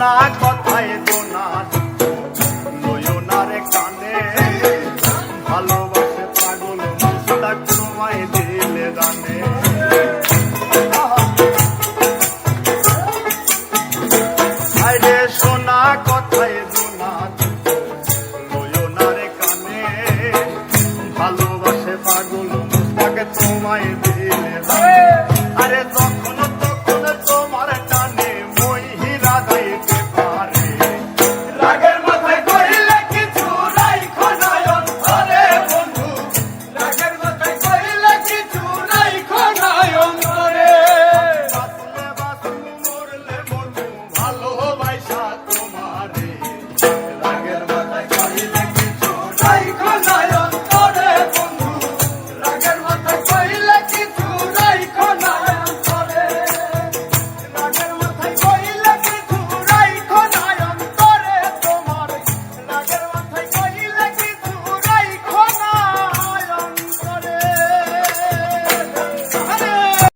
না কথায় দোনা নয়নার কানে ভালোবাসে পাগল মাস্তা তোমায় দিলে দানে। আরে সোনা কথায় দোনা নয়নার কানে ভালোবাসে পাগল